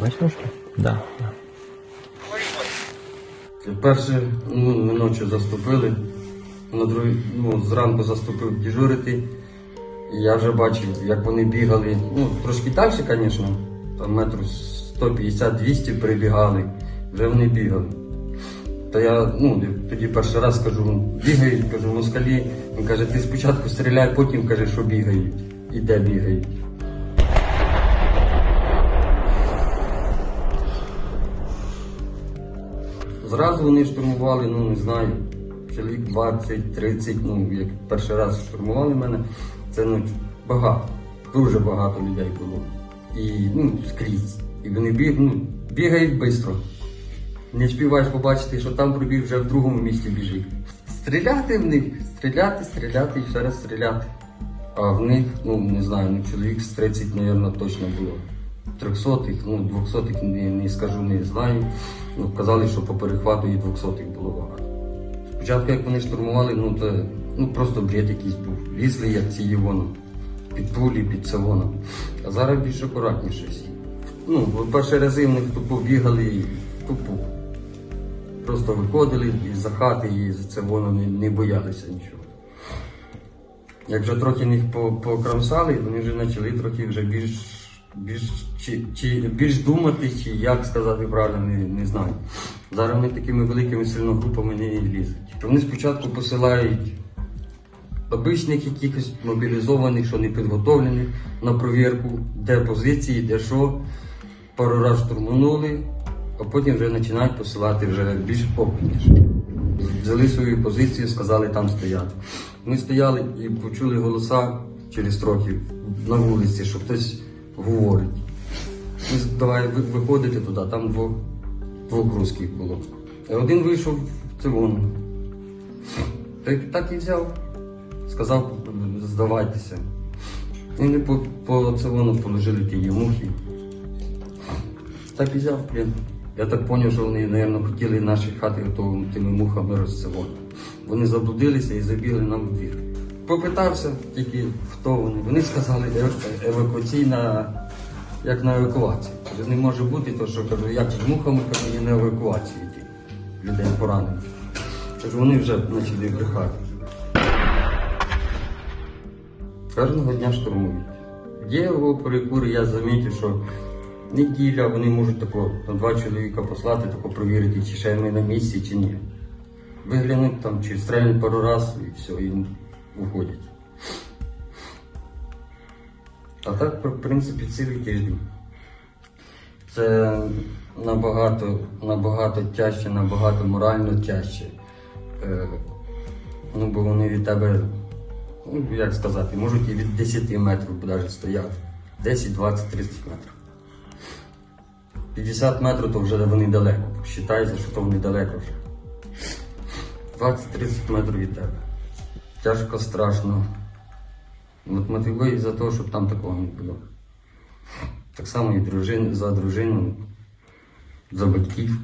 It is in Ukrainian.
Бачиш ножки? Да. Перше, ну, ми ночі заступили, на другий, ну, зранку заступив дежурити. І я вже бачив, як вони бігали. Ну, трошки далі, звісно, там метрів 150-200 прибігали, вже вони бігали. Та я ну, тоді перший раз кажу, бігають, кажу, москалі. Він каже, ти спочатку стріляй, потім каже, що бігають. І де бігають. Зразу вони штурмували, ну не знаю, чоловік 20-30, ну як перший раз штурмували мене, це ну багато, дуже багато людей було. І ну, скрізь. І вони біг, ну, бігають швидко. Не співаєш побачити, що там пробіг вже в другому місці біжить. Стріляти в них, стріляти, стріляти і ще раз стріляти. А в них, ну не знаю, ну чоловік з 30, мабуть, точно було. Трьохсотих, ну двохсотих не, не скажу, не знаю. Ну, казали, що по перехвату і двохсотих було багато. Спочатку, як вони штурмували, ну це ну, просто бред якийсь був. Лізли як ці воно, під пулі, під салоном. А зараз більш акуратніше всі. Ну, перші рази в них тупо бігали і тупо. Просто виходили із за хати і це воно не, не боялися нічого. Як вже трохи їх по- покромсали, вони вже почали трохи вже більш, більш, чи, чи, більш думати, чи як сказати правильно, не, не знаю. Зараз вони такими великими сильно групами не лізуть. Вони спочатку посилають обичних якихось мобілізованих, що не підготовлених на провірку, де позиції, де що. Пару раз штурманули, а потім вже починають посилати вже більш опитніше. Взяли свою позицію, сказали там стояти. Ми стояли і почули голоса через трохи на вулиці, що хтось говорить. З- давай виходити туди, там двох, двох русських було. І один вийшов в цивону. Так, так і взяв. Сказав, здавайтеся. І вони по, по цивону положили ті мухи. Так і взяв плен. Я так зрозумів, що вони, мабуть, хотіли наші хати тими мухами розцевати. Вони заблудилися і забігли нам в двір. Попитався тільки, хто вони. Вони сказали е- евакуаційна, як на евакуацію. Не може бути, то що кажу, як з мухами кажу, і на евакуацію йти. Людей поранених. Кажу, вони вже почали брехати. Кожного дня штурмують. Є перекури, я замітив, що неділя вони можуть тако, на два чоловіка послати, тако провірити, чи ще ми на місці, чи ні. Виглянуть там, чи стрельнуть пару раз і все, і уходять. А так, в принципі, цілий тиждень. Це набагато, набагато тяжче, набагато морально тяжче. Е, ну, бо вони від тебе ну, як сказати, можуть і від 10 метрів навіть стояти. 10, 20, 30 метрів. 50 метрів то вже вони далеко. Вважається, що то вони далеко вже. 20-30 метрів від тебе. Тяжко, страшно. От мотивує за те, щоб там такого не було. Так само і дружин, за дружину, за батьків.